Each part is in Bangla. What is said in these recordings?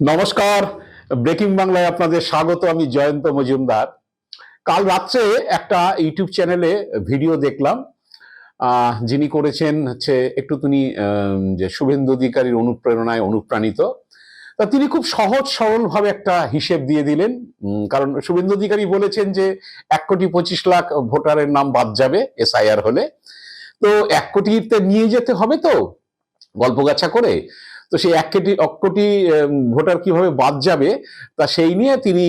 নমস্কার। ব্রেকিং বাংলায় আপনাদের স্বাগত, আমি জয়ন্ত মজুমদার। কাল রাত্রে একটা ইউটিউব চ্যানেলে ভিডিও দেখলাম যিনি করেছেন হচ্ছে একটু তিনি যে শুভেন্দু অধিকারীর অনুপ্রেরণায় অনুপ্রাণিত। তা তিনি খুব সহজ সরলভাবে একটা হিসেব দিয়ে দিলেন কারণ শুভেন্দু অধিকারী বলেছেন যে এক কোটি পঁচিশ লাখ ভোটারের নাম বাদ যাবে এসআইআর হলে। তো এক কোটিতে নিয়ে যেতে হবে তো, গল্পগাছা করে। তো সেই এক কোটি এক কোটি ভোটার কীভাবে বাদ যাবে, তা সেই নিয়ে তিনি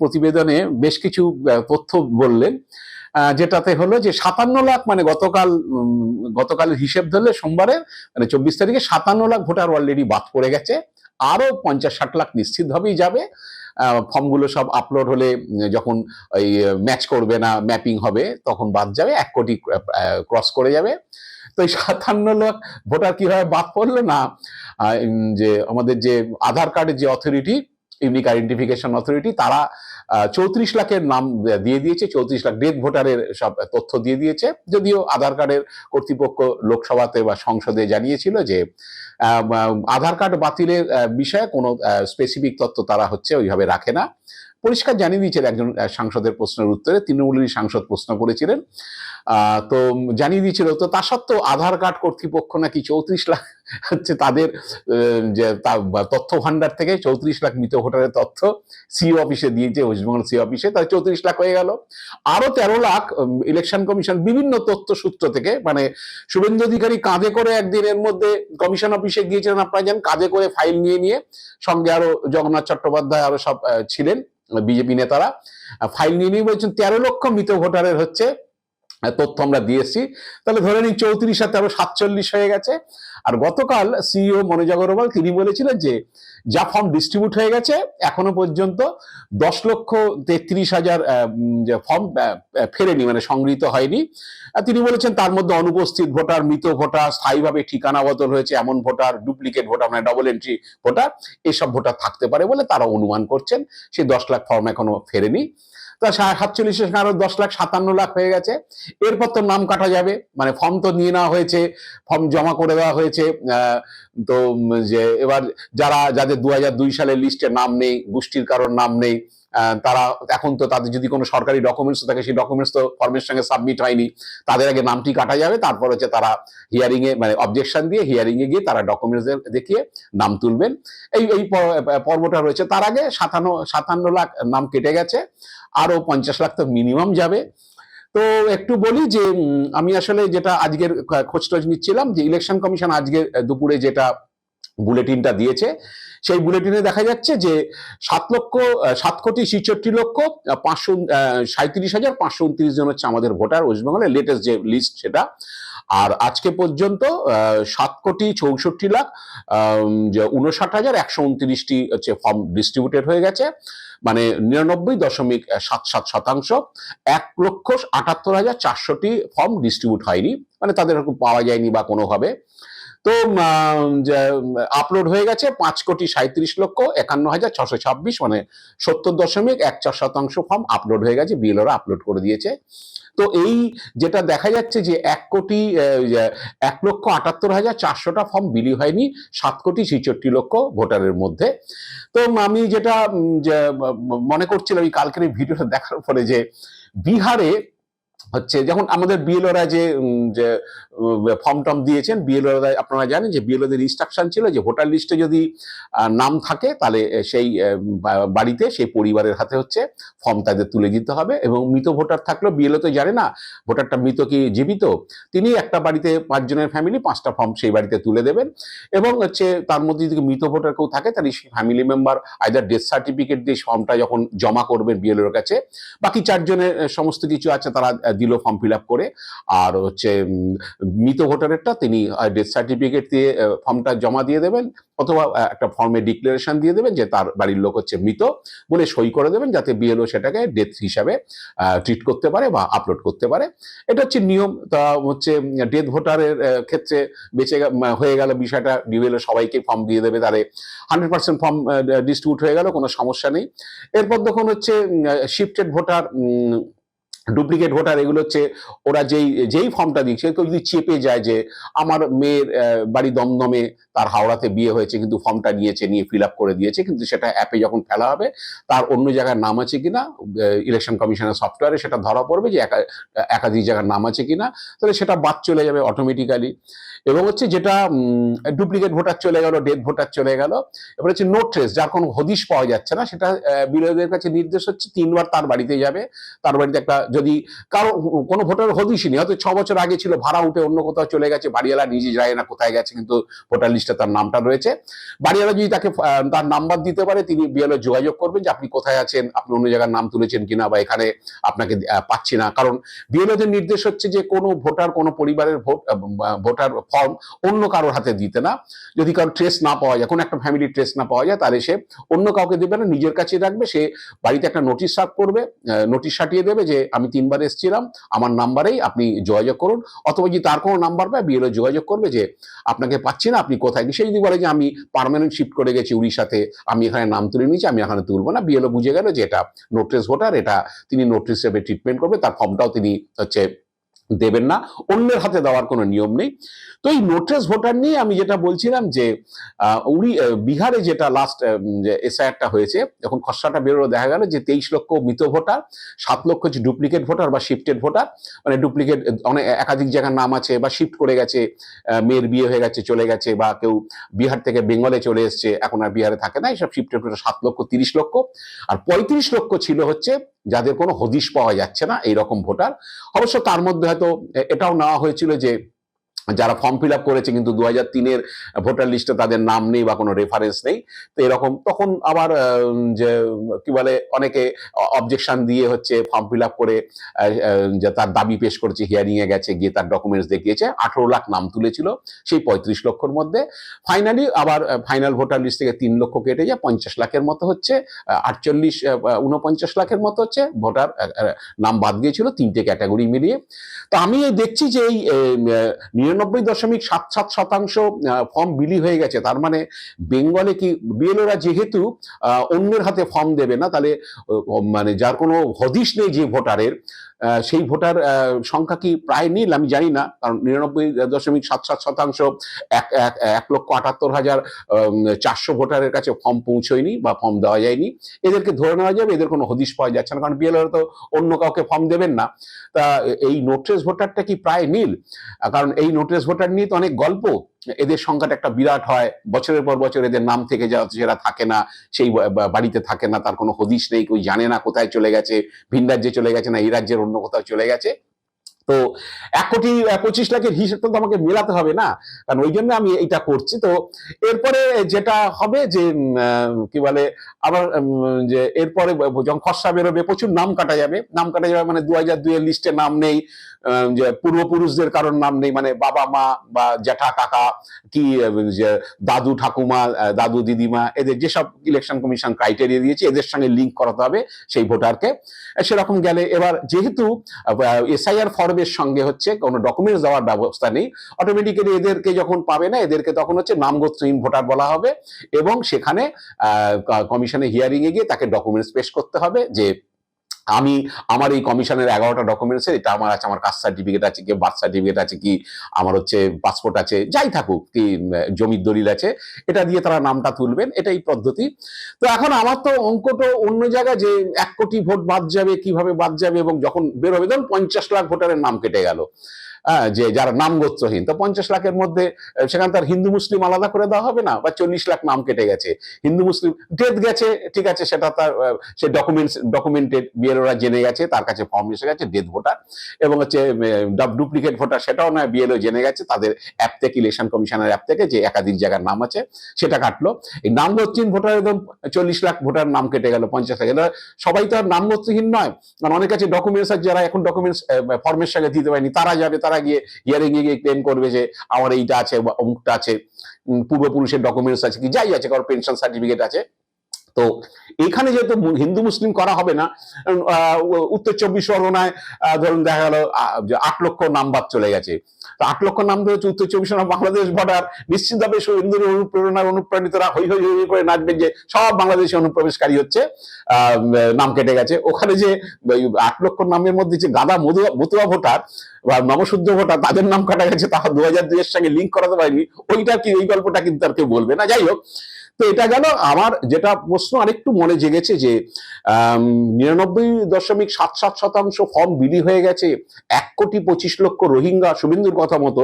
প্রতিবেদনে বেশ কিছু তথ্য বললেন। যেটাতে হলো যে সাতান্ন লাখ মানে গতকাল গতকালের হিসেব ধরলে সোমবারে মানে চব্বিশ তারিখে সাতান্ন লাখ ভোটার অলরেডি বাদ পড়ে গেছে। আরও পঞ্চাশ ষাট লাখ নিশ্চিতভাবেই যাবে। ফর্মগুলো সব আপলোড হলে যখন ওই ম্যাচ করবে না ম্যাপিং হবে, তখন বাদ যাবে, এক কোটি ক্রস করে যাবে। তো এই সাতান্ন লাখ ভোটার কীভাবে বাদ পড়ল না? যে আমাদের যে আধার কার্ডের যে অথরিটি ইউনিক আইডেন্টিফিকেশন অথরিটি তারা চৌত্রিশ লাখের নাম দিয়ে দিয়েছে, চৌত্রিশ লাখ ডেথ ভোটারের সব তথ্য দিয়ে দিয়েছে। যদিও আধার কার্ডের কর্তৃপক্ষ লোকসভাতে বা সংসদে জানিয়েছিল যে আধার কার্ড বাতিলের বিষয়ে কোনো স্পেসিফিক তথ্য তারা হচ্ছে ওইভাবে রাখে না। পরিষ্কার জানিয়ে দিয়েছেন একজন সাংসদের প্রশ্নের উত্তরে। তৃণমূলেরই সাংসদ প্রশ্ন করেছিলেন। তো জানিয়ে দিয়েছিল, তো তা সত্ত্বেও আধার কার্ড কর্তৃপক্ষ নাকি চৌত্রিশ লাখ, হচ্ছে তাদের যে তথ্য ভান্ডার থেকে চৌত্রিশ লাখ মৃত ভোটারের তথ্য সিও অফিসে দিয়েছে ওয়েস্টবেঙ্গল সিও অফিসে, তাহলে চৌত্রিশ লাখ হয়ে গেল। আরও তেরো লাখ ইলেকশন কমিশন বিভিন্ন তথ্য সূত্র থেকে মানে শুভেন্দু অধিকারী কাঁধে করে একদিনের মধ্যে কমিশন অফিসে গিয়েছিলেন, আপনারা জানেন, কাঁধে করে ফাইল নিয়ে নিয়ে সঙ্গে আরও জগন্নাথ চট্টোপাধ্যায় আরও সব ছিলেন। বিজেপি নেতারা ফাইল নিয়ে নিয়ে বলছেন তেরো লক্ষ মৃত ভোটারের হচ্ছে তথ্য আমরা দিয়ে এসেছি তাহলে ধরে নিই চৌত্রিশ আর তেরো সাতচল্লিশ হয়ে গেছে। আর গতকাল সিইও মনোজ আগরওয়াল তিনি বলেছিলেন যে, যা ফর্ম ডিস্ট্রিবিউট হয়ে গেছে, এখনও পর্যন্ত দশ লক্ষ তেত্রিশ হাজার ফর্ম ফেরেনি মানে সংগৃহীত হয়নি। তিনি বলেছেন তার মধ্যে অনুপস্থিত ভোটার, মৃত ভোটার, স্থায়ীভাবে ঠিকানা বদল হয়েছে এমন ভোটার, ডুপ্লিকেট ভোটার মানে ডবল এন্ট্রি ভোটার, এসব ভোটার থাকতে পারে বলে তারা অনুমান করছেন। সেই দশ লাখ ফর্ম এখনও ফেরেনি। তা সাতচল্লিশ আরও দশ লাখ, সাতান্ন লাখ হয়ে গেছে। এরপর তো নাম কাটা যাবে। মানে ফর্ম তো নিয়ে নেওয়া হয়েছে ফর্ম জমা করে দেওয়া হয়েছে। তো যে এবার যারা, যাদের দু সালে লিস্টে নাম নেই, গোষ্ঠীর কারোর নাম নেই তারা এখন তো তাদের যদি কোনো সরকারি ডকুমেন্টস থাকে, সেই ডকুমেন্টস তো ফর্মের সঙ্গে সাবমিট হয়নি। তাদের আগে নামটি কাটা যাবে, তারপর হচ্ছে তারা হিয়ারিংয়ে মানে অবজেকশন দিয়ে হিয়ারিংয়ে গিয়ে তারা ডকুমেন্টস দেখিয়ে নাম তুলবেন। এই এই পর্বটা রয়েছে। তার আগে সাতান্ন সাতান্ন লাখ নাম কেটে গেছে, আরও পঞ্চাশ লাখ তো মিনিমাম যাবে। তো একটু বলি যে আমি আসলে যেটা আজকের খোঁজ টোজ নিচ্ছিলাম যে ইলেকশন কমিশন আজকে দুপুরে যেটা বুলেটিনটা দিয়েছে। সেই বুলেটিনে দেখা যাচ্ছে যে সাত লক্ষ সাত কোটি ছিষট্টি লক্ষ পাঁচশো সাঁত্রিশ হাজার পাঁচশো উনত্রিশ জন হচ্ছে আমাদের ভোটার ওয়েস্ট বেঙ্গলের লেটেস্ট যে লিস্ট সেটা। আর আজকে পর্যন্ত সাত কোটি চৌষট্টি লাখ উনষাট হাজার একশো উনত্রিশটি হচ্ছে ফর্ম ডিস্ট্রিবিউটেড হয়ে গেছে। মানে নিরানব্বই দশমিক সাত সাত শতাংশ, এক লক্ষ আটাত্তর হাজার চারশোটি ফর্ম ডিস্ট্রিবিউট হয়নি। মানে তাদের পাওয়া যায়নি বা কোনোভাবে। তো আপলোড হয়ে গেছে পাঁচ কোটি সাঁত্রিশ লক্ষ একান্ন হাজার ছশো ছাব্বিশ মানে সত্তর দশমিক এক চার শতাংশ ফর্ম আপলোড হয়ে গেছে বিএলওরা আপলোড করে দিয়েছে। তো এই যেটা দেখা যাচ্ছে যে এক কোটি এক লক্ষ আটাত্তর হাজার চারশোটা ফর্ম বিলি হয়নি, সাত কোটি ছিষট্টি লক্ষ ভোটারের মধ্যে। তো আমি যেটা মনে করছিলাম এই কালকের এই ভিডিওটা দেখার পরে যে, বিহারে হচ্ছে, যখন আমাদের বিএলওরা যে ফর্ম টর্ম দিয়েছেন বিএলওরা আপনারা জানেন যে বিএলওদের ইনস্ট্রাকশন ছিল যে ভোটার লিস্টে যদি নাম থাকে, তাহলে সেই বাড়িতে, সেই পরিবারের হাতে হচ্ছে ফর্ম তাদের তুলে দিতে হবে এবং মৃত ভোটার থাকলেও বিএলও তো জানে না ভোটারটা মৃত কি জীবিত? তিনি একটা বাড়িতে পাঁচজনের ফ্যামিলি পাঁচটা ফর্ম সেই বাড়িতে তুলে দেবেন এবং হচ্ছে, তার মধ্যে যদি মৃত ভোটার কেউ থাকে, তাহলে সেই family member either death certificate দিয়ে ফর্মটা যখন জমা করবেন বিএলওর কাছে, বাকি চারজনের সমস্ত কিছু আছে, তারা দিল ফর্ম ফিল আপ করে, আর হচ্ছে মৃত ভোটারেরটা তিনি ডেথ সার্টিফিকেট দিয়ে ফর্মটা জমা দিয়ে দেবেন, অথবা একটা ফর্মে ডিক্লারেশন দিয়ে দেবেন যে তার বাড়ির লোক হচ্ছে মৃত, বলে সই করে দেবেন যাতে বিএলও সেটাকে ডেথ হিসাবে ট্রিট করতে পারে বা আপলোড করতে পারে। এটা হচ্ছে নিয়ম, তা হচ্ছে ডেথ ভোটারের ক্ষেত্রে বেঁচে হয়ে গেল বিষয়টা বিএলও সবাইকে ফর্ম দিয়ে দেবে তারে হান্ড্রেড পার্সেন্ট ফর্ম ডিস্ট্রিবিউট হয়ে গেল, কোনো সমস্যা নেই। এরপর যখন হচ্ছে শিফটেড ভোটার ডুপ্লিকেট ভোটার এগুলো হচ্ছে ওরা যেই যেই ফর্মটা দিচ্ছে কেউ যদি চেপে যায় যে আমার মেয়ের বাড়ি দমদমে তার হাওড়াতে বিয়ে হয়েছে কিন্তু ফর্মটা নিয়েছে, নিয়ে ফিল করে দিয়েছে, কিন্তু সেটা অ্যাপে যখন ফেলা হবে, তার অন্য জায়গার নাম আছে কিনা ইলেকশন কমিশনের সফটওয়্যারে সেটা ধরা পড়বে যে একা- একাধিক জায়গার নাম আছে কিনা, তাহলে সেটা বাদ চলে যাবে অটোমেটিক্যালি এবং হচ্ছে যেটা ডুপ্লিকেট ভোটার চলে গেল ডেথ ভোটার চলে গেল, এবার হচ্ছে নোট ট্রেস যার কোনো হদিশ পাওয়া যাচ্ছে না, সেটা বিরোধীদের কাছে নির্দেশ হচ্ছে তিনবার তার বাড়িতে যাবে, তার বাড়িতে একটা যদি কারও কোনো ভোটার হদিশই নেই হয়তো ছ বছর আগে ছিল, ভাড়া উঠে অন্য কোথাও চলে গেছে, বাড়িওয়ালা নিজে যায় না কোথায় গেছে, কিন্তু ভোটার লিস্টে তার নামটা রয়েছে। বাড়িওয়ালা যদি তাকে তার নাম্বার দিতে পারে, তিনি বিএলও যোগাযোগ করবেন যে আপনি কোথায় আছেন, আপনি অন্য জায়গার নাম তুলেছেন কিনা বা এখানে আপনাকে পাচ্ছি না। কারণ বিএলওদের নির্দেশ হচ্ছে যে কোনো ভোটার, কোনো পরিবারের ভোট ভোটার ফর্ম অন্য কারোর হাতে দিতে না। যদি কারও ট্রেস না পাওয়া যায়, কোনো একটা ফ্যামিলির ট্রেস না পাওয়া যায়, তাহলে সে অন্য কাউকে দেবে না, নিজের কাছে রাখবে, সে বাড়িতে একটা নোটিশ সার্ভ করবে নোটিশ সাটিয়ে দেবে যে আমি তিনবার এসেছিলাম, আমার নাম্বারেই আপনি যোগাযোগ করুন। অথবা যদি তার কোনো নাম্বার পায়, বিএলও যোগাযোগ করবে যে, আপনাকে পাচ্ছি না, আপনি কোথায়? সে যদি বলে যে, আমি পারমানেন্ট শিফট করে গেছি উড়িষ্যাতে, আমি এখানে নাম তুলে নিয়েছি, আমি এখানে তুলবো না। বিএলও বুঝে গেল যে, এটা নোটিস ভোটার এটা তিনি নোটিস হিসেবে ট্রিটমেন্ট করবে, তার ফর্মটাও তিনি হচ্ছে দেবেন না, অন্যের হাতে দেওয়ার কোনো নিয়ম নেই। তো এই নোটিস ভোটার নিয়ে আমি যেটা বলছিলাম যে উড়ি বিহারে যেটা লাস্ট এসআইআরটা হয়েছে, যখন খসড়াটা বেরোলো দেখা গেল যে তেইশ লক্ষ মৃত ভোটার, সাত লক্ষ হচ্ছে ডুপ্লিকেট ভোটার বা শিফটেড ভোটার মানে ডুপ্লিকেট অনেক একাধিক জায়গার নাম আছে বা শিফট করে গেছে মেয়ের বিয়ে হয়ে গেছে, চলে গেছে বা কেউ বিহার থেকে বেঙ্গলে চলে এসছে, এখন আর বিহারে থাকে না এইসব শিফটেড ভোটার সাত লক্ষ, তিরিশ লক্ষ। আর পঁয়ত্রিশ লক্ষ ছিল হচ্ছে যাদের কোনো হদিশ পাওয়া যাচ্ছে না, এইরকম ভোটার। অবশ্য তার মধ্যে হয়তো এটাও নেওয়া হয়েছিল যে যারা ফর্ম ফিল আপ করেছে কিন্তু দু হাজার তিনের ভোটার লিস্টে তাদের নাম নেই বা কোনো রেফারেন্স নেই, তো এরকম তখন আবার যে, কি বলে, অনেকে অবজেকশন দিয়ে হচ্ছে ফর্ম ফিল আপ করে তার দাবি পেশ করেছে হিয়ারিংয়ে গেছে, গিয়ে তার ডকুমেন্টস দেখিয়েছে, আঠেরো লাখ নাম তুলেছিল, সেই পঁয়ত্রিশ লক্ষর মধ্যে। ফাইনালি আবার ফাইনাল ভোটার লিস্ট থেকে তিন লক্ষ কেটে যায়, পঞ্চাশ লাখের মতো হচ্ছে আটচল্লিশ উনপঞ্চাশ লাখের মতো হচ্ছে ভোটার নাম বাদ গিয়েছিল, তিনটে ক্যাটাগরি মিলিয়ে। তো আমি দেখছি যে এই নিরানব্বই দশমিক সাত সাত শতাংশ ফর্ম বিলি হয়ে গেছে। তার মানে বেঙ্গলে কি বিএলওরা যেহেতু অন্যের হাতে ফর্ম দেবে না, তাহলে মানে যার কোনো হদিশ নেই যে ভোটারের সেই ভোটার সংখ্যা কি প্রায় নীল? আমি জানি না, কারণ নিরানব্বই দশমিক সাত সাত শতাংশ, এক, এক- লক্ষ আটাত্তর হাজার চারশো ভোটারের কাছে ফর্ম পৌঁছয়নি বা ফর্ম দেওয়া যায়নি। এদেরকে ধরে নেওয়া যাবে, এদের কোনো হদিশ পাওয়া যাচ্ছে না, কারণ বিএলওরা তো অন্য কাউকে ফর্ম দেবেন না। তা এই নোটিস ভোটারটা কি প্রায় নীল? কারণ এই নোটিস ভোটার নিয়ে তো অনেক গল্প। এদের সংখ্যাটা একটা বিরাট হয়। বছরের পর বছর এদের নাম থেকে যা সেরা থাকে না, সেই বাড়িতে থাকে না, তার কোনো হদিশ নেই, কেউ জানে না কোথায় চলে গেছে, ভিন রাজ্যে চলে গেছে না এই রাজ্যের অন্য কোথাও চলে গেছে। তো এক কোটি পঁচিশ লাখের হিসেবটা তো আমাকে মেলাতে হবে না। কারণ ওই জন্য আমি এটা করছি। তো এরপরে যেটা হবে যে কি বলে, আবার যে এরপরে যখন খসড়া বেরোবে, প্রচুর নাম কাটা যাবে। নাম কাটা যাবে মানে দু হাজার দুইয়ের লিস্টে নাম নেই যে পূর্বপুরুষদের কারোর নাম নেই মানে বাবা মা বা জ্যাঠা কাকা কি দাদু ঠাকুমা দাদু দিদিমা, এদের যেসব ইলেকশন কমিশন ক্রাইটেরিয়া দিয়েছে, এদের সঙ্গে লিঙ্ক করাতে হবে সেই ভোটারকে। সেরকম গেলে এবার যেহেতু এসআইআর ফর্মের সঙ্গে হচ্ছে কোনো ডকুমেন্টস দেওয়ার ব্যবস্থা নেই। অটোমেটিক্যালি এদেরকে যখন পাবে না, এদেরকে তখন হচ্ছে নামগোত্রহীন ভোটার বলা হবে এবং সেখানে কমিশনে হিয়ারিং এ গিয়ে তাকে ডকুমেন্টস পেশ করতে হবে যে আমি আমার এই কমিশনের এগারোটা ডকুমেন্টস এটা আমার আছে, আমার কাস্ট সার্টিফিকেট আছে, কি বার্থ সার্টিফিকেট আছে, কি আমার হচ্ছে পাসপোর্ট আছে, যাই থাকুক, কি জমির দলিল আছে, এটা দিয়ে তারা নামটা তুলবেন, এটাই পদ্ধতি। তো এখন আমার তো অঙ্ক তো অন্য জায়গায় যে এক কোটি ভোট বাদ যাবে, কীভাবে বাদ যাবে এবং যখন বেরোবে ধরুন পঞ্চাশ লাখ ভোটারের নাম কেটে গেল। যে যারা নাম গোত্রহীন। তো পঞ্চাশ লাখের মধ্যে সেখানে তার হিন্দু মুসলিম আলাদা করে দেওয়া হবে না? বা চল্লিশ লাখ নাম কেটে গেছে। হিন্দু মুসলিম ডেথ গেছে, ঠিক আছে, সেটা তার সে ডকুমেন্টস ডকুমেন্টেড বিএলওরা জেনে গেছে, তার কাছে ফর্ম এসে গেছে ডেথ ভোটার এবং হচ্ছে ডুপ্লিকেট ভোটার সেটাও নয় বিএলও জেনে গেছে, তাদের অ্যাপ থেকে ইলেকশন কমিশনের অ্যাপ থেকে যে একাধিক জায়গার নাম আছে, সেটা কাটলো। এই নাম গোত্রহীন ভোটার একদম চল্লিশ লাখ ভোটার নাম কেটে গেল, পঞ্চাশ লাখ। সবাই তো আর নাম গোত্রহীন নয়। কারণ অনেক আছে ডকুমেন্টস আছে যারা এখন ডকুমেন্টস ফর্মের সঙ্গে দিতে পারেনি, তারা যাবে, তারা গিয়ে হিয়ারিং গিয়ে গিয়ে ক্লেম করবে যে আমার এইটা আছে বা অমুকটা আছে। পূর্বপুরুষের ডকুমেন্টস আছে কি? যাই আছে, কারোর পেনশন সার্টিফিকেট আছে। তো এখানে যেহেতু হিন্দু মুসলিম করা হবে না উত্তর চব্বিশ পরগনায় ধরুন দেখা গেল আট লক্ষ নাম্বার চলে গেছে। তো আট লক্ষ নাম্বার হচ্ছে উত্তর চব্বিশ পরগনা, বাংলাদেশ বর্ডার নিশ্চিতভাবে হিন্দুর অনুপ্রেরণার অনুপ্রাণিতরা হই হই হই করে নাচবেন যে সব বাংলাদেশি অনুপ্রবেশকারী হচ্ছে নাম কেটে গেছে। ওখানে যে আট লক্ষ নামের মধ্যে যে গাদা মতুয়া ভোটার বা নবশুদ্ধ ভোটার, তাদের নাম কাটা গেছে, তাহা দু হাজার দুইয়ের সঙ্গে লিঙ্ক করাতে পারেনি। ওইটা কি ওই গল্পটা কিন্তু আর কেউ বলবে না। যাই হোক তো এটা গেল। আমার যেটা প্রশ্ন আরেকটু মনে জেগেছে যে নিরানব্বই দশমিক সাত সাত শতাংশ ফর্ম বিলি হয়ে গেছে, এক কোটি পঁচিশ লক্ষ রোহিঙ্গা, শুভেন্দুর কথা মতো,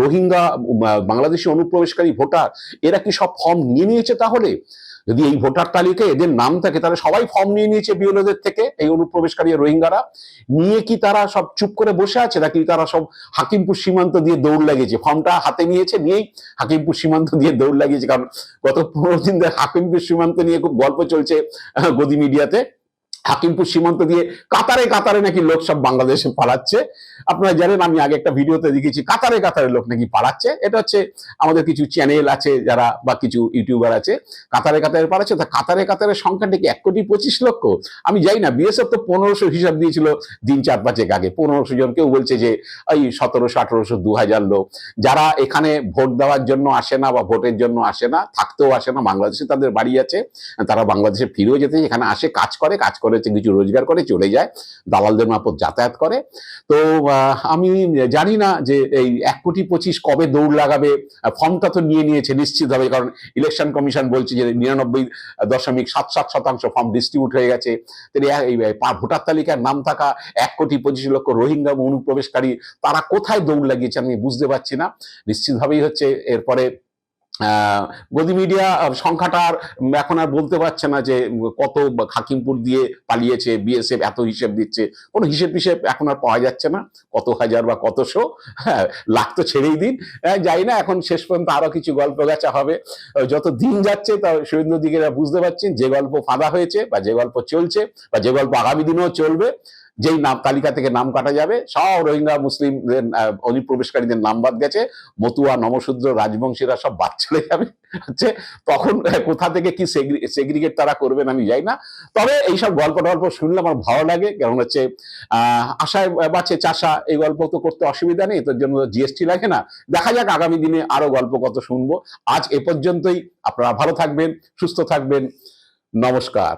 রোহিঙ্গা বাংলাদেশি অনুপ্রবেশকারী ভোটার, এরা কি সব ফর্ম নিয়ে নিয়েছে তাহলে? যদি এই ভোটার তালিকায় এদের নাম থাকে, তাহলে সবাই ফর্ম নিয়ে নিয়েছে বিএলওদের থেকে, এই অনুপ্রবেশকারী রোহিঙ্গারা। নিয়ে কি তারা সব চুপ করে বসে আছে, নাকি তারা সব হাকিমপুর সীমান্ত দিয়ে দৌড় লাগিয়েছে? ফর্মটা হাতে নিয়েছে, নিয়েই হাকিমপুর সীমান্ত দিয়ে দৌড় লাগিয়েছে। কারণ গত পনেরো দিন ধরে হাকিমপুর সীমান্ত নিয়ে খুব গল্প চলছে গদি মিডিয়াতে হাকিমপুর সীমান্ত দিয়ে কাতারে কাতারে নাকি লোক সব বাংলাদেশে পালাচ্ছে। আপনারা জানেন, আমি আগে একটা ভিডিওতে দেখেছি, কাতারে কাতারে লোক নাকি পালাচ্ছে। এটা হচ্ছে আমাদের কিছু চ্যানেল আছে যারা বা কিছু ইউটিউবার আছে, কাতারে কাতারে পালাচ্ছে। তা কাতারে কাতারের সংখ্যাটা কি এক কোটি পঁচিশ লক্ষ? আমি যাই না বিএসএফ তো পনেরোশো হিসাব দিয়েছিল দিন চার পাঁচেক আগে। পনেরোশো জন কেউ বলছে যে ওই সতেরোশো, আঠেরোশো দু হাজার লোক। যারা এখানে ভোট দেওয়ার জন্য আসে না বা ভোটের জন্য আসে না, থাকতেও আসে না, বাংলাদেশে তাদের বাড়ি আছে, তারা বাংলাদেশে ফিরেও যেতে এখানে আসে, কাজ করে কাজ করে। হচ্ছে কিছু রোজগার করে, চলে যায়। দালালদের মারফত যাতায়াত করে। তো আমি জানি না যে এই এক কোটি পঁচিশ কবে দৌড় লাগাবে। ফর্মটা তো নিয়ে নিয়েছে নিশ্চিত হবে কারণ ইলেকশন কমিশন বলছে যে নিরানব্বই দশমিক সাত সাত শতাংশ ফর্ম ডিস্ট্রিবিউট হয়ে গেছে। ভোটার তালিকার নাম থাকা এক কোটি পঁচিশ লক্ষ রোহিঙ্গা অনুপ্রবেশকারী তারা কোথায় দৌড় লাগিয়েছে আমি বুঝতে পারছি না। নিশ্চিতভাবেই হচ্ছে, এরপরে গদি মিডিয়া আহ, সংখ্যাটা আর এখন আর বলতে পারছে না যে কত খাকিমপুর দিয়ে পালিয়েছে বিএসএফ এত হিসেব দিচ্ছে কোনো হিসেব হিসেব এখন আর পাওয়া যাচ্ছে না কত হাজার বা কতশো হ্যাঁ লাখ তো ছেড়েই দিন হ্যাঁ, যাই না এখন শেষ পর্যন্ত আরও কিছু গল্প গাছা হবে যত দিন যাচ্ছে তা সুরেন্দ্র বুঝতে পারছেন যে গল্প ফাঁদা হয়েছে বা যে গল্প চলছে বা যে গল্প আগামী দিনেও চলবে যেই নাম তালিকা থেকে নাম কাটা যাবে, সব রোহিঙ্গা, মুসলিমদের অনুপ্রবেশকারীদের নাম বাদ গেছে, মতুয়া, নমশূদ্র, রাজবংশীরা সব বাদ চলে যাবে। হচ্ছে তখন কোথা থেকে কি সেগ্রিগেট তারা করবেন আমি যাই না। তবে এইসব গল্প টল্প শুনলে আমার ভালো লাগে, কারণ হচ্ছে, আহ, আশায় বাঁচে চাষা, এই গল্প তো করতে অসুবিধা নেই তোর জন্য জিএসটি লাগে না। দেখা যাক আগামী দিনে আরও গল্প কত শুনব। আজ এ পর্যন্তই, আপনারা ভালো থাকবেন, সুস্থ থাকবেন, নমস্কার।